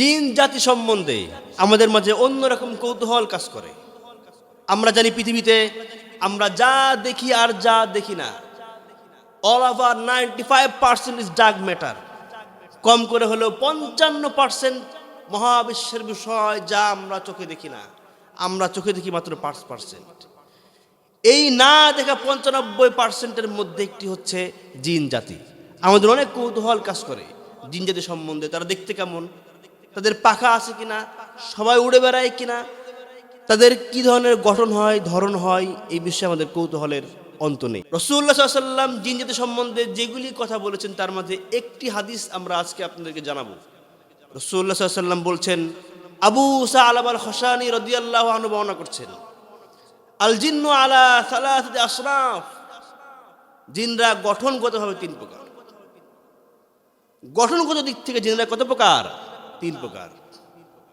জিন জাতি সম্বন্ধে আমাদের মাঝে অন্যরকম কৌতূহল কাজ করে। আমরা জানি পৃথিবীতে আমরা যা দেখি আর যা দেখি না। All over ninety five percent is dark matter কম করে হলেও পঞ্চান্ন পার্সেন্ট মহাবিশ্বের বিষয় যা আমরা চোখে দেখি না। আমরা চোখে দেখি মাত্র পাঁচ পার্সেন্ট এই না দেখা পঞ্চানব্বই পার্সেন্টের মধ্যে একটি হচ্ছে জিন জাতি। আমাদের অনেক কৌতূহল কাজ করে। জিন জাতি সম্বন্ধে তারা দেখতে কেমন? তাদের পাখা আছে কিনা, সবাই উড়ে বেড়ায় কিনা, তাদের কি ধরনের গঠন হয়, ধরন হয়, এই বিষয়ে আমাদের কৌতূহলের অন্ত নেই। রসুল্লাহ সাল্লাম জিন জাতি সম্বন্ধে যেগুলি কথা বলেছেন, তার মধ্যে একটি হাদিস আমরা আজকে আপনাদেরকে জানাব। রসুল্লাহ সাল্লাম বলছেন, আবু সা আলাব আল হসানি রদিয়াল্লাহ আনু করছেন আল জিন্নু আলা সালাসাতি আশরাফ জিনরা গঠনগতভাবে তিন প্রকার। গঠনগত দিক থেকে জিনরা কত প্রকার? তিন প্রকার।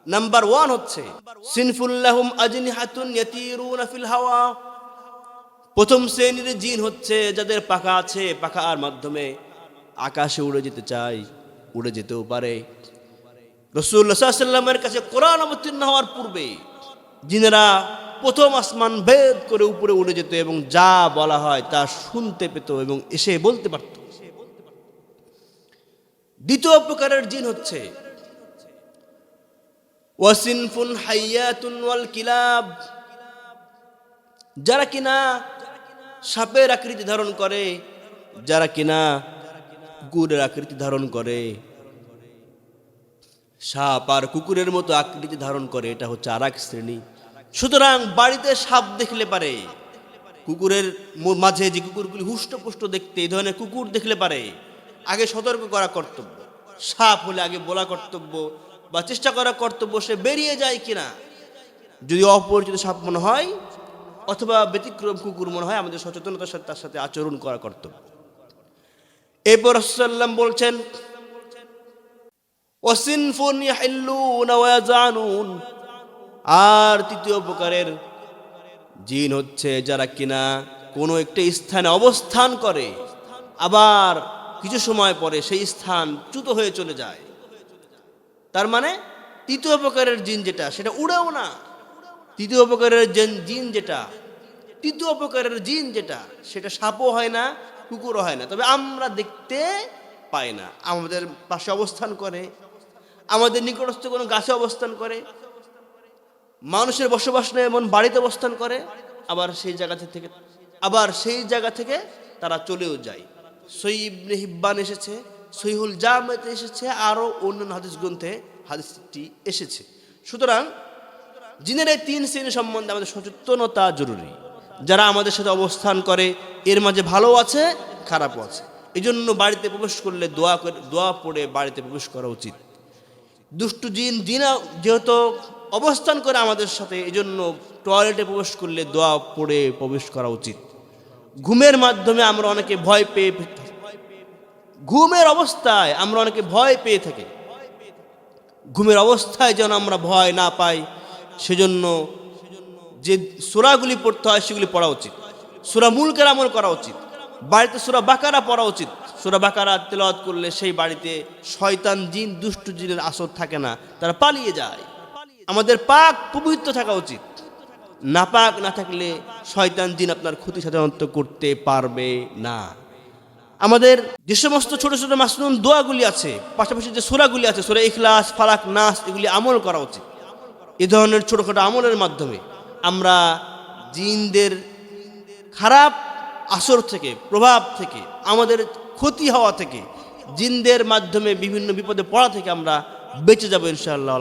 নাম্বার ওয়ান হচ্ছে, সিনফুল্লাহুম আজনিহাতুন ফিল হাওয়া। প্রথম শ্রেণির জিন হচ্ছে, যাদের পাখা আছে, পাখার মাধ্যমে আকাশে উড়ে যেতে চায়, উড়ে যেতেও পারে। রসুল্লাহ সাল্লামের কাছে কোরআন অবতীর্ণ হওয়ার পূর্বে জিনেরা প্রথম আসমান ভেদ করে উপরে উড়ে যেত এবং যা বলা হয় তা শুনতে পেত এবং এসে বলতে পারত। দ্বিতীয় প্রকারের জিন হচ্ছে ওয়াসিনফুন হাইয়াতুন ওয়াল কিলাব। যারা কিনা সাপের আকৃতি ধারণ করে, যারা কিনা কুকুরের আকৃতি ধারণ করে, সাপ আর কুকুরের মতো আকৃতি ধারণ করে, এটা হচ্ছে আর এক শ্রেণি। সুতরাং বাড়িতে সাপ দেখলে পারে, কুকুরের মাঝে যে কুকুরগুলি হুষ্টপুষ্ট দেখতে, এই ধরনের কুকুর দেখলে পারে। আগে সতর্ক করা কর্তব্য। সাপ হলে আগে বলা কর্তব্য বা চেষ্টা করা কর্তব্য সে বেরিয়ে যায় কিনা? যদি অপরিচিত সাপ মনে হয়, অথবা ব্যতিক্রম কুকুর মনে হয়, আমাদের সচেতনতার সাথে তার সাথে আচরণ করা কর্তব্য। এরপর রসুল্লাম বলছেন আর তৃতীয় প্রকারের জিন হচ্ছে যারা কিনা কোনো একটা স্থানে অবস্থান করে, আবার কিছু সময় পরে সেই স্থান চ্যুত হয়ে চলে যায়। তার মানে তৃতীয় প্রকারের জিন যেটা, সেটা উড়েও না। তৃতীয় প্রকারের জেন- যেটা, তৃতীয় প্রকারের জিন যেটা, সেটা সাপও হয় না, কুকুরও হয় না। তবে আমরা দেখতে পাই না। আমাদের পাশে অবস্থান করে, আমাদের নিকটস্থ কোনো গাছে অবস্থান করে, মানুষের বসবাস নেই এমন বাড়িতে অবস্থান করে, আবার সেই জায়গা থেকে, আবার সেই জায়গা থেকে তারা চলেও যায়। সই ইবনে হিব্বান এসেছে সহিহুল জামেতে এসেছে, আরও অন্যান্য হাদিস গ্রন্থে হাদিসটি এসেছে। সুতরাং জিনের এই তিন শ্রেণি সম্বন্ধে আমাদের সচেতনতা জরুরি। যারা আমাদের সাথে অবস্থান করে, এর মাঝে ভালো আছে, খারাপও আছে। এই জন্য বাড়িতে প্রবেশ করলে দোয়া করে, দোয়া পড়ে বাড়িতে প্রবেশ করা উচিত। দুষ্টু জিন, জিনা যেহেতু অবস্থান করে আমাদের সাথে এই জন্য টয়লেটে প্রবেশ করলে দোয়া পড়ে প্রবেশ করা উচিত। ঘুমের মাধ্যমে আমরা অনেকে ভয় পেয়ে ঘুমের অবস্থায় আমরা অনেকে ভয় পেয়ে থাকি। ঘুমের অবস্থায় যেন আমরা ভয় না পাই, সেজন্য যে সুরাগুলি পড়তে হয় সেগুলি পড়া উচিত। সুরা মুলকের আমল করা উচিত। বাড়িতে সুরা বাকারা পড়া উচিত। সুরা বাকারা তেলাওয়াত করলে সেই বাড়িতে শয়তান জিন, দুষ্টু জিনের আসর থাকে না, তারা পালিয়ে যায়। আমাদের পাক পবিত্র থাকা উচিত। নাপাক না থাকলে শয়তান জিন আপনার ক্ষতি সাধারণত করতে পারবে না। আমাদের যে সমস্ত ছোট ছোট মাসনুন দোয়াগুলি আছে, পাশাপাশি যে সোরাগুলি আছে, সোরা ইখলাস, ফালাক, নাস, এগুলি আমল করা উচিত। এ ধরনের ছোটোখাটো আমলের মাধ্যমে আমরা জিনদের খারাপ আসর থেকে, প্রভাব থেকে, আমাদের ক্ষতি হওয়া থেকে, জিনদের মাধ্যমে বিভিন্ন বিপদে পড়া থেকে আমরা বেঁচে যাব ইনশাআল্লাহ।